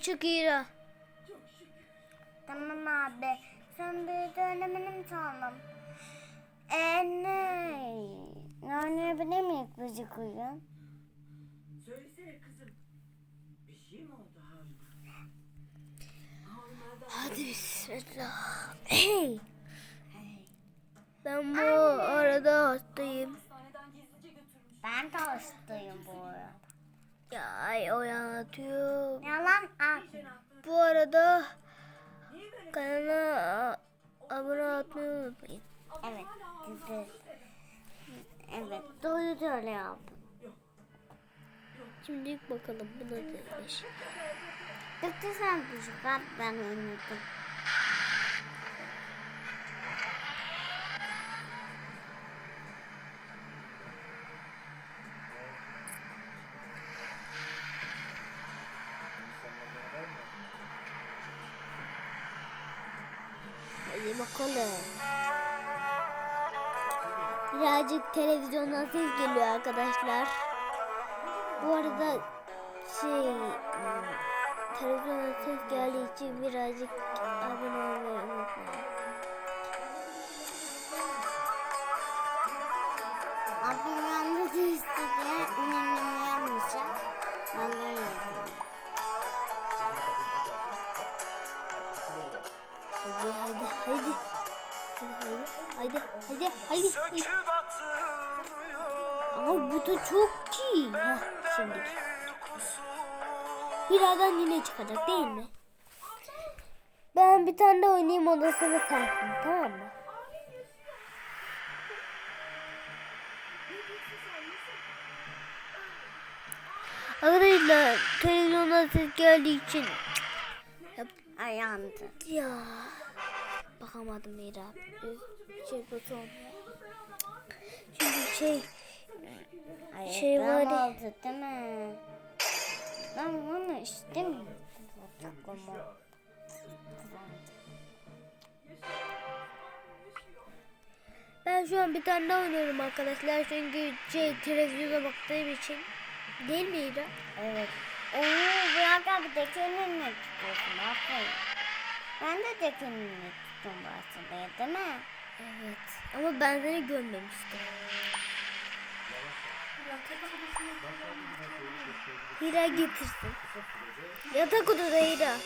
Çık İra. Tamam abi. Sen bir de öğrenelim sandım. Eee ne? Ne oynayabilir miyiz müzik oyun? Söylesene kızım. Bir şey mi oldu Harun? Hadi bismillah. Hey. Ben bu arada hastayım. Ben de hastayım bu arada. Ay oyatıyorum. Yalan at. Bu arada kanala abone olmayı unutmayın. Evet. Dizi. Evet. Doğru öyle yaptım. Şimdi bakalım bu ne demiş. Tıktı sen at ben unuttum. Bakalım. Birazcık televizyondan ses geliyor arkadaşlar. Bu arada şey hmm, televizyondan ses geldiği için birazcık abone olmayı unutmayın. Abim yalnız istedi. Annem uyanmayacak. Ben böyle. Hadi hadi hadi. Hadi hadi hadi hadi. hadi. Ama bu da çok iyi. Heh, şimdi. Birazdan yine çıkacak değil mi? Ben bir tane de oynayayım ondan sonra sensin tamam mı? Arkadaşlar televizyondan ses geldiği için Ayandı. ya bakamadım Mira. Şey oldu. Çünkü şey Ay, Şey var oldu değil mi? Ben bunu istemiyorum. Ben şu an bir tane daha oynuyorum arkadaşlar. Çünkü şey televizyona baktığım için. Değil mi İra? Evet. Oo, bırak abi dekenini tutuyorsun. Aferin. Ben de dekenini tuttum bahsediyor değil mi? Evet. Ama ben seni görmemiştim. Hira getirsin. Yatak odada Hira.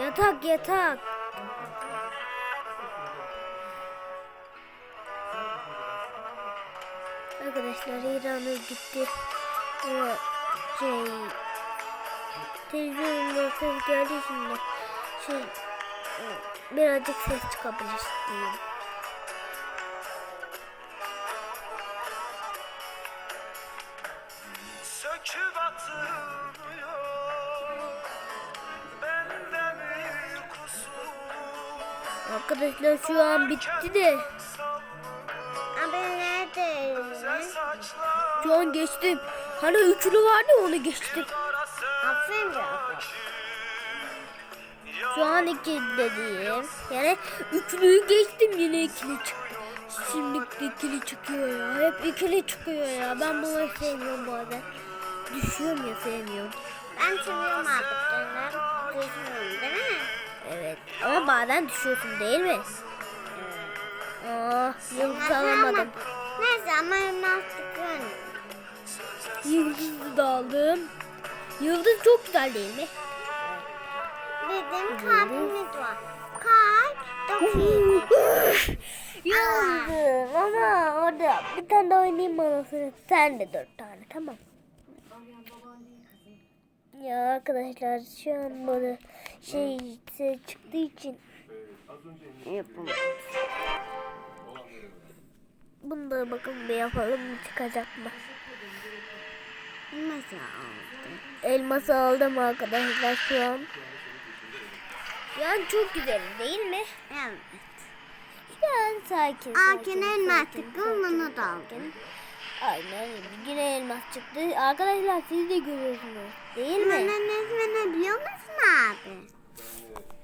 Yatak yatak. Arkadaşlar Hira'nın gitti. Ama şey televizyonda ses geldi şimdi. Şey birazcık ses çıkabilir diyeyim. Söküp atılıyor Arkadaşlar şu an bitti de Abi nerede? Şu an geçtim. Hani üçlü vardı onu arası Aferin ya. Şu an iki dediğim. Yani üçlüyü geçtim yine ikili çıktı. Şimdi ikili çıkıyor ya. Hep ikili çıkıyor ya. Ben bunu sevmiyorum bazen. Düşüyorum ya sevmiyorum. Ben seviyorum artık canım. Düşmüyorum değil mi? Evet. Ama bazen düşüyorsun değil mi? Aa, yıldız alamadım. Neyse ama artık. Yıldızı da aldım. Yıldız çok güzel değil mi? Bizim kalbimiz var. Kalp dokuz. Yıldız ama orada bir tane de oynayayım bana. Sen de dört tane tamam. Ya arkadaşlar şu an böyle şey çıktığı için Yapalım. bunu da bakın bir yapalım çıkacak mı? Nasıl oldu? Elması aldım arkadaşlar şu an. Yani çok güzel değil mi? Evet. Yani sakin. Akin elma tıkkın bunu da aldım. Aynen yine elmas çıktı. Arkadaşlar siz de görüyorsunuz değil mi? Bana ne biliyor musun abi?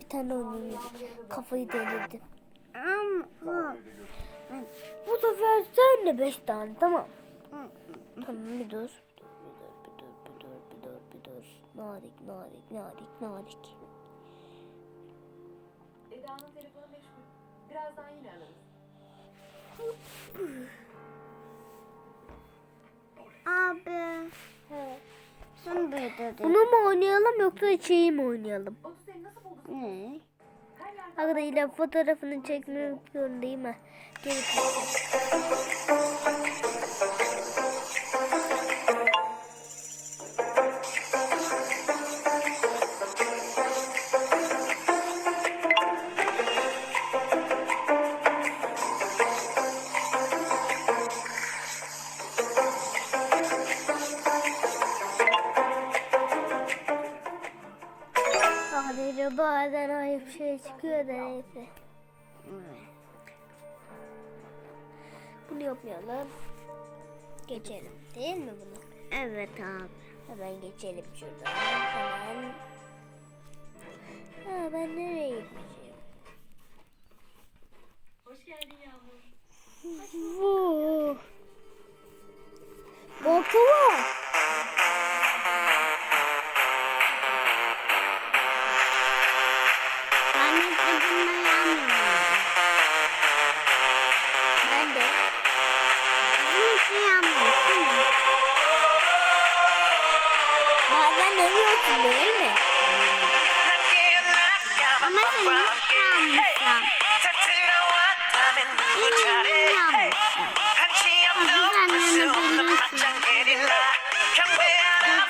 Bir tane oynayayım. Kafayı delirdim. Ama bu. Sefer sen de beş tane tamam. Tamam bir dur. Nadik, nadik, nadik, nadik. Eda'nın telefonu meşgul. Birazdan yine ararız. Abi. Sen büyüdün. Bunu mu oynayalım yoksa şeyi mi oynayalım? Otu seni nasıl buldun? Ne? Arkadaşlar fotoğrafını çekmek zorundayım ha. Geri ayıp şey çıkıyor da neyse. Bunu yapmayalım. Geçelim. Değil mi bunu? Evet abi. Hemen geçelim şuradan. Hemen. Bazen ölüyorsun değil mi? Ama sen biliyorsun.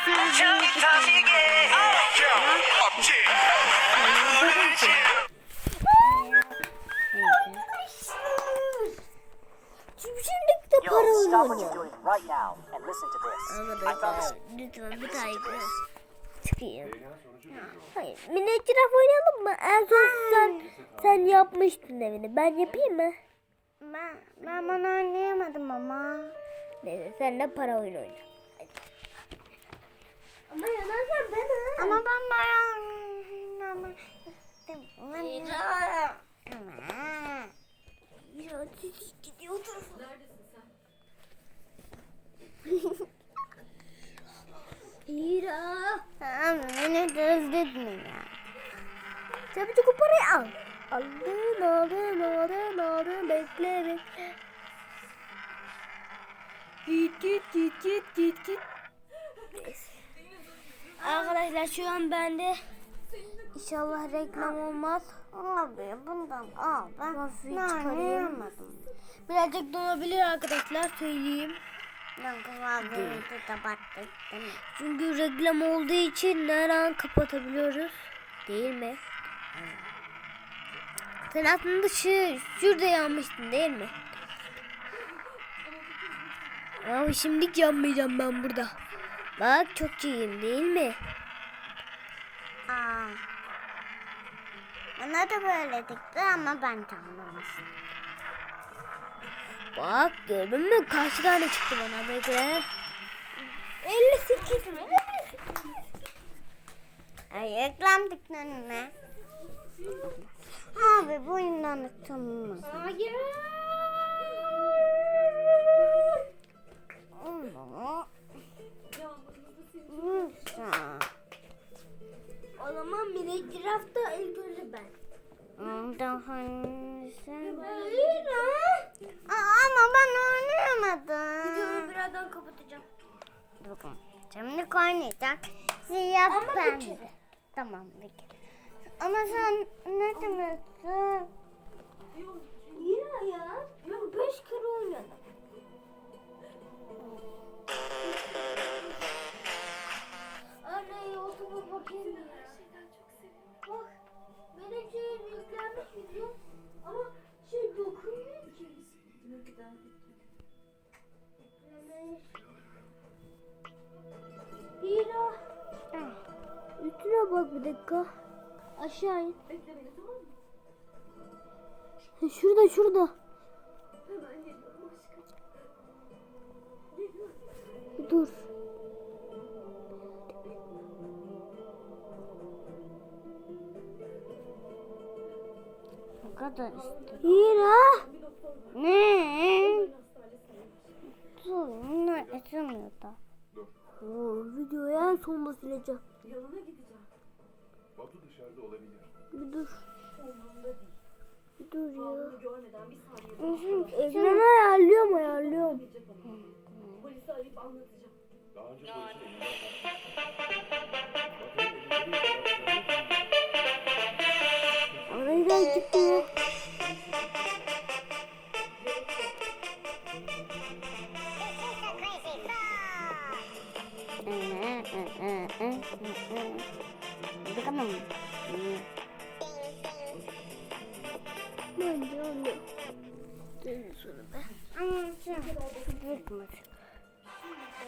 Para Yo, stop what you're doing right now and listen to this. I found this çıkayım. Hayır. Minecraft oynayalım mı? En son sen, sen yapmıştın evini. Ben yapayım mı? Ben, ben bunu oynayamadım ama. Neyse sen de para oyunu oyna. Ama yanarsan ben ha. Ama ben bayağı... Ya siz gidiyorsunuz. Neredesin sen? Hira. Tamam beni de özledin ya. Çabucak o parayı al. Aldın aldın aldın aldın bekle bekle. Git git git git git git. Arkadaşlar şu an bende İnşallah reklam olmaz. Abi bundan al. Ben çıkarayım. oynayamadım. Birazcık donabilir arkadaşlar söyleyeyim. Ben kıvamını kapattık değil mi? Çünkü reklam olduğu için her an kapatabiliyoruz. Değil mi? Sen aslında şu, şurada yanmıştın değil mi? Ama şimdilik yanmayacağım ben burada. Bak çok iyiyim değil mi? Aa. Bana da böyle dikti ama ben tanımamıştım. Bak gördün mü? Kaç tane çıktı bana bekle. 58 mi? Ay reklam diklenme. Abi bu oyundan tanımaz. Hayır. O zaman Minecraft'ta ilk önce ben. Daha ama ben Videoyu oynayamadım. birazdan kapatacağım. Bakın. Şimdi oynayacak. Siyah Ama kere. Tamam kere. Ama sen ne demek? Yine Üstüne bak bir dakika. Aşağı in. Bekle beni tamam mı? Ha, Şurada şurada. Hemen geliyorum aşkım. Geliyorum. Dur. Bu kadar işte. Hira. Ne? Bunlar açılmıyor da. Oo, videoyu en sonunda sileceğim. Yanına gideceğim. Dışarıda olabilir. Bir dur. Bir dur ya. Ekranı ayarlıyorum ayarlıyorum. Polisi arayıp anlatacağım. Daha önce polisin elinden kaçmış. Bakalım. Bence onu. Gelin sonra be. Ama.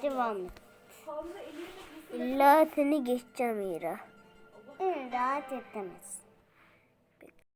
Devam et. İlla seni geçeceğim İra. İlla edemez.